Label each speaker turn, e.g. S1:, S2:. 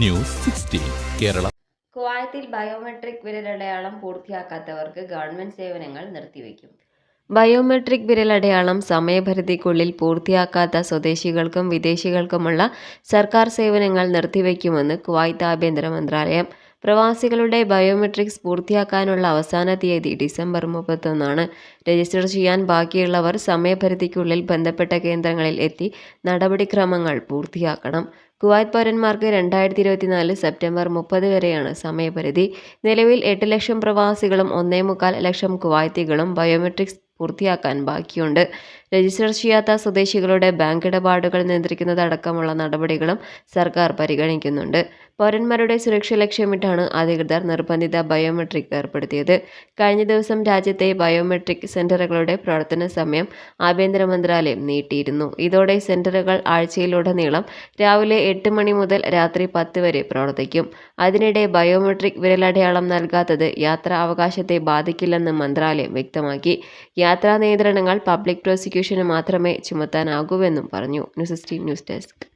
S1: News sixteen Kerala.
S2: കുവൈത്തിൽ biometric വിരലടയാളം പൂർത്തിയാക്കാത്തവർക്ക് government സേവനങ്ങൾ നിർത്തിവെക്കും ബയോമെട്രിക് വിരലടയാളം സമയപരിധിക്കുള്ളിൽ പൂർത്തിയാക്കാത്ത സ്വദേശികൾക്കും വിദേശികൾക്കുമുള്ള സർക്കാർ സേവനങ്ങൾ നിർത്തിവെക്കുമെന്ന് കുവൈത്ത് ആഭ്യന്തര മന്ത്രാലയം. പ്രവാസികളുടെ ബയോമെട്രിക്സ് പൂർത്തിയാക്കാനുള്ള അവസാന തീയതി ഡിസംബർ മുപ്പത്തൊന്നാണ്. രജിസ്റ്റർ ചെയ്യാൻ ബാക്കിയുള്ളവർ സമയപരിധിക്കുള്ളിൽ ബന്ധപ്പെട്ട കേന്ദ്രങ്ങളിൽ എത്തി നടപടിക്രമങ്ങൾ പൂർത്തിയാക്കണം. കുവൈത്ത് പൗരന്മാർക്ക് രണ്ടായിരത്തി ഇരുപത്തിനാല് സെപ്റ്റംബർ മുപ്പത് വരെയാണ് സമയപരിധി. നിലവിൽ എട്ട് ലക്ഷം പ്രവാസികളും ഒന്നേ മുക്കാൽ ലക്ഷം കുവൈത്തികളും ബയോമെട്രിക്സ് പൂർത്തിയാക്കാൻ ബാക്കിയുണ്ട്. രജിസ്റ്റർ ചെയ്യാത്ത സ്വദേശികളുടെ ബാങ്ക് ഇടപാടുകൾ നിയന്ത്രിക്കുന്നതടക്കമുള്ള നടപടികളും സർക്കാർ പരിഗണിക്കുന്നുണ്ട്. പൗരന്മാരുടെ സുരക്ഷ ലക്ഷ്യമിട്ടാണ് അധികൃതർ നിർബന്ധിത ബയോമെട്രിക് ഏർപ്പെടുത്തിയത്. കഴിഞ്ഞ ദിവസം രാജ്യത്തെ ബയോമെട്രിക് സെന്ററുകളുടെ പ്രവർത്തന സമയം ആഭ്യന്തര മന്ത്രാലയം നീട്ടിയിരുന്നു. ഇതോടെ സെന്ററുകൾ ആഴ്ചയിലുടനീളം രാവിലെ എട്ട് മണി മുതൽ രാത്രി പത്ത് വരെ പ്രവർത്തിക്കും. അതിനിടെ ബയോമെട്രിക് വിരലടയാളം നൽകാത്തത് യാത്രാ അവകാശത്തെ ബാധിക്കില്ലെന്ന് മന്ത്രാലയം വ്യക്തമാക്കി. യാത്രാ നിയന്ത്രണങ്ങൾ പബ്ലിക് പ്രോസിക്യൂഷന് മാത്രമേ ചുമത്താനാകൂവെന്നും പറഞ്ഞു. News sixteen news desk.